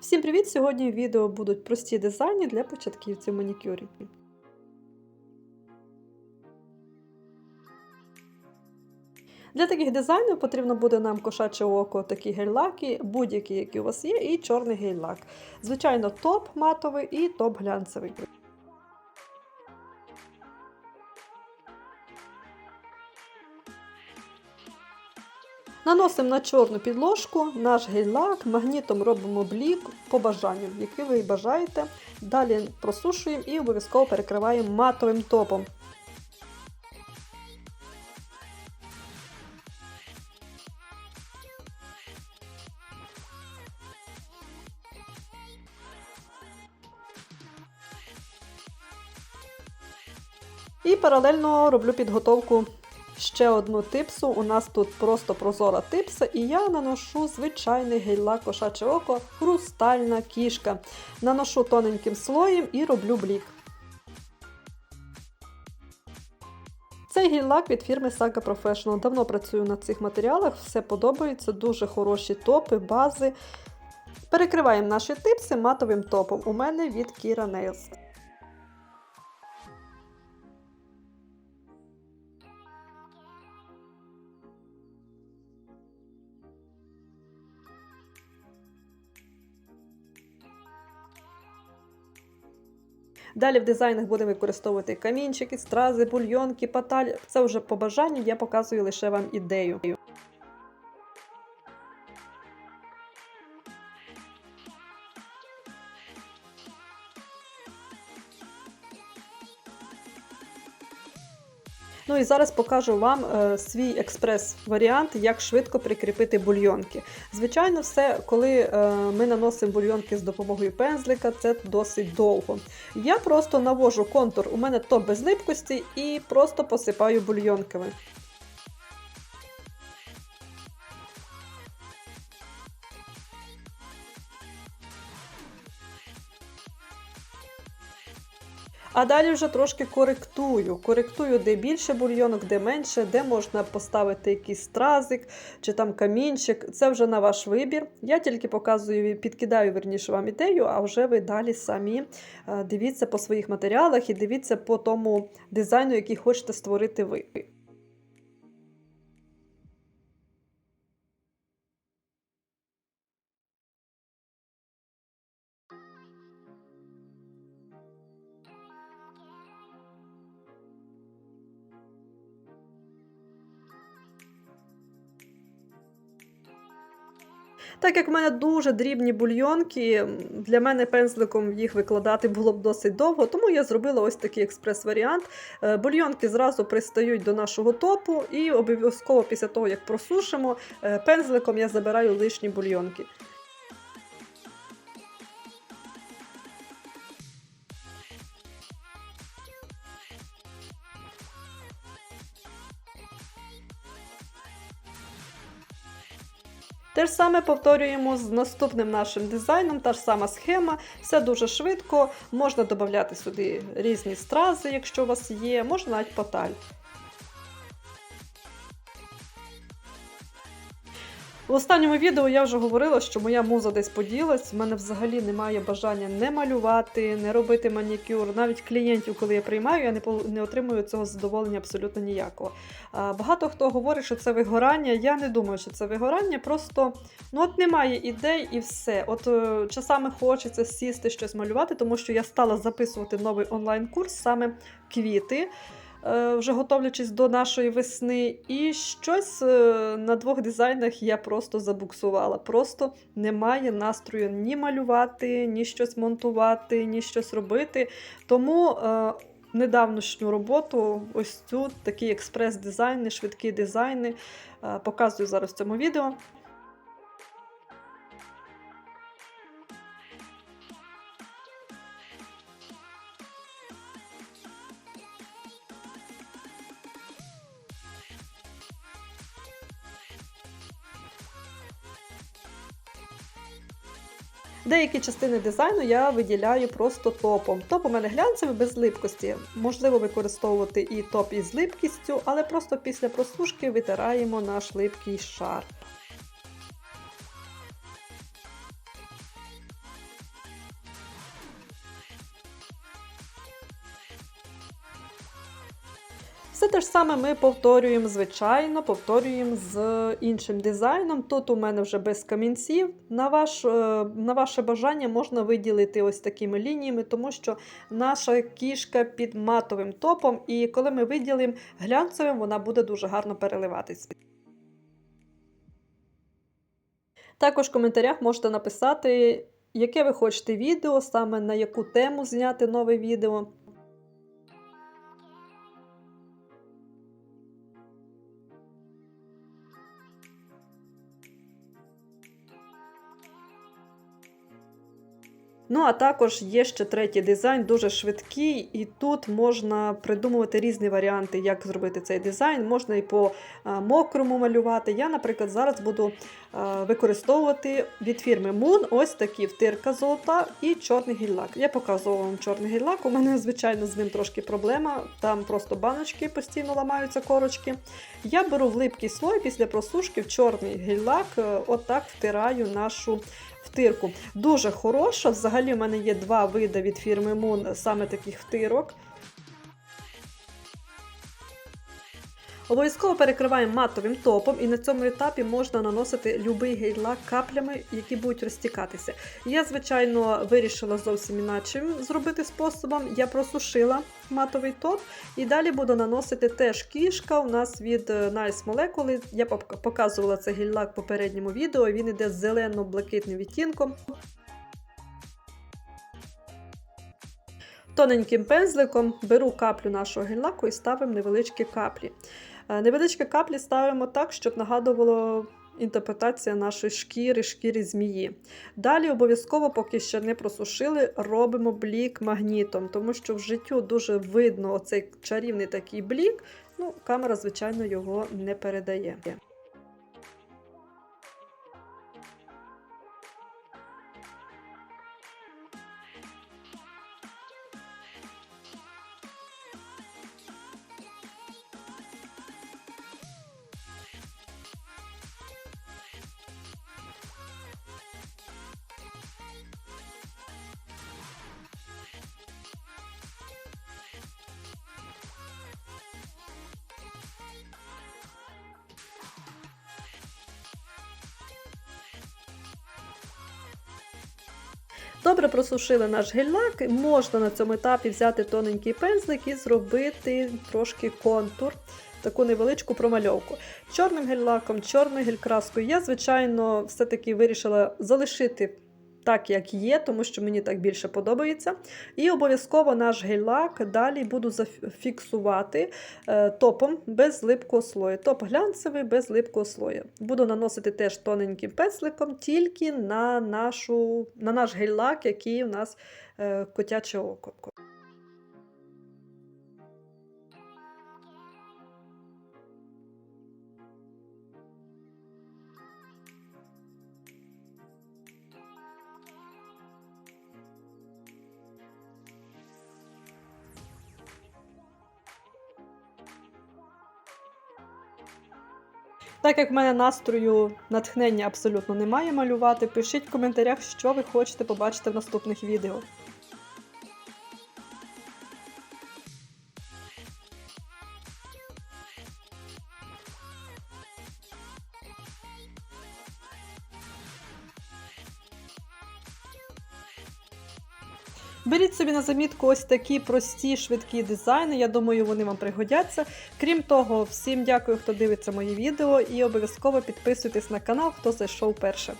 Всім привіт! Сьогодні в відео будуть прості дизайни для початківців манікюрів. Для таких дизайнів потрібно буде нам кошаче око, такі гель-лаки, будь-які, які у вас є, і чорний гель-лак. Звичайно, топ матовий і топ глянцевий. Наносимо на чорну підложку наш гель-лак, магнітом робимо блік по бажанню, який ви бажаєте. Далі просушуємо і обов'язково перекриваємо матовим топом. І паралельно роблю підготовку ще одну типсу. У нас тут просто прозора типса, і я наношу звичайний гель-лак кошаче око, хрустальна кішка. Наношу тоненьким слоєм і роблю блік. Цей гель-лак від фірми Saga Professional. Давно працюю на цих матеріалах, все подобається, дуже хороші топи, бази. Перекриваємо наші типси матовим топом. У мене від Kira Nails. Далі в дизайнах будемо використовувати камінчики, стрази, бульйонки, паталь. Це вже по бажанню, я показую лише вам ідею. Ну і зараз покажу вам е, свій експрес-варіант, як швидко прикріпити бульйонки. Звичайно, все, коли е, ми наносимо бульйонки з допомогою пензлика, це досить довго. Я просто навожу контур, у мене то без липкості, і просто посипаю бульйонками. А далі вже трошки коректую. Коректую, де більше бульйонок, де менше, де можна поставити якийсь стразик чи там камінчик. Це вже на ваш вибір. Я тільки показую, підкидаю верніше вам ідею, а вже ви далі самі е, дивіться по своїх матеріалах і дивіться по тому дизайну, який хочете створити ви. Так як в мене дуже дрібні бульйонки, для мене пензликом їх викладати було б досить довго, тому я зробила ось такий експрес-варіант. Е, бульйонки зразу пристають до нашого топу, і обов'язково після того, як просушимо, е, пензликом я забираю лишні бульйонки. Те ж саме повторюємо з наступним нашим дизайном, та ж сама схема, все дуже швидко, можна додати сюди різні стрази, якщо у вас є, можна навіть поталь. В останньому відео я вже говорила, що моя муза десь поділась, в мене взагалі немає бажання не малювати, не робити манікюр. Навіть клієнтів, коли я приймаю, я не не отримую цього задоволення абсолютно ніякого. Багато хто говорить, що це вигорання. Я не думаю, що це вигорання, просто ну от немає ідей і все. От е, часами хочеться сісти щось малювати, тому що я стала записувати новий онлайн-курс, саме квіти. Е, вже готовлячись до нашої весни. І щось е, на двох дизайнах я просто забуксувала. Просто немає настрою ні малювати, ні щось монтувати, ні щось робити. Тому. Е, недавнішню роботу, ось цю такі експрес-дизайни, швидкі дизайни показую зараз в цьому відео. Деякі частини дизайну я виділяю просто топом. Топ у мене глянцевий без липкості. Можливо використовувати і топ із липкістю, але просто після просушки витираємо наш липкий шар. Все те ж саме ми повторюємо, звичайно, повторюємо з іншим дизайном. Тут у мене вже без камінців. На, ваш, е, на ваше бажання можна виділити ось такими лініями, тому що наша кішка під матовим топом, і коли ми виділимо глянцевим, вона буде дуже гарно переливатись. Також в коментарях можете написати, яке ви хочете відео, саме на яку тему зняти нове відео. Ну, а також є ще третій дизайн, дуже швидкий, і тут можна придумувати різні варіанти, як зробити цей дизайн. Можна і по мокрому малювати. Я, наприклад, зараз буду використовувати від фірми Moon ось такі втирка золота і чорний гіль-лак. Я показувала вам чорний гіль-лак, У мене, звичайно, з ним трошки проблема. Там просто баночки постійно ламаються корочки. Я беру в липкий слой після просушки в чорний гель-лак, е, отак втираю нашу втирку. Дуже хороша. Взагалі, в мене є два види від фірми Moon саме таких втирок. Обов'язково перекриваємо матовим топом, і на цьому етапі можна наносити любий гель-лак каплями, які будуть розтікатися. Я, звичайно, вирішила зовсім іначе зробити способом. Я просушила матовий топ і далі буду наносити теж кішка у нас від е, Nice Molecule. Я показувала цей гель-лак в попередньому відео. Він іде з зелено-блакитним відтінком. Тоненьким пензликом беру каплю нашого гель-лаку і ставимо невеличкі каплі. Е, Невеличкі каплі ставимо так, щоб нагадувало інтерпретація нашої шкіри, шкіри змії. Далі обов'язково, поки ще не просушили, робимо блік магнітом, тому що в життю дуже видно оцей чарівний такий блік. Ну, камера, звичайно, його не передає. Добре просушили наш гель-лак. Можна на цьому етапі взяти тоненький пензлик і зробити трошки контур, таку невеличку промальовку. Чорним гель-лаком, чорною гель-краскою я, звичайно, все-таки вирішила залишити так, як є, тому що мені так більше подобається. І обов'язково наш гель-лак далі буду зафіксувати е, топом без липкого слою. Топ глянцевий без липкого слою. Буду наносити теж тоненьким пензликом тільки на, нашу, на наш гель-лак, який у нас е, котяче око. Так як в мене настрою натхнення абсолютно немає малювати, пишіть в коментарях, що ви хочете побачити в наступних відео. Беріть собі на замітку ось такі прості швидкі дизайни. Я думаю, вони вам пригодяться. Крім того, всім дякую, хто дивиться мої відео, і обов'язково підписуйтесь на канал, хто зайшов перше.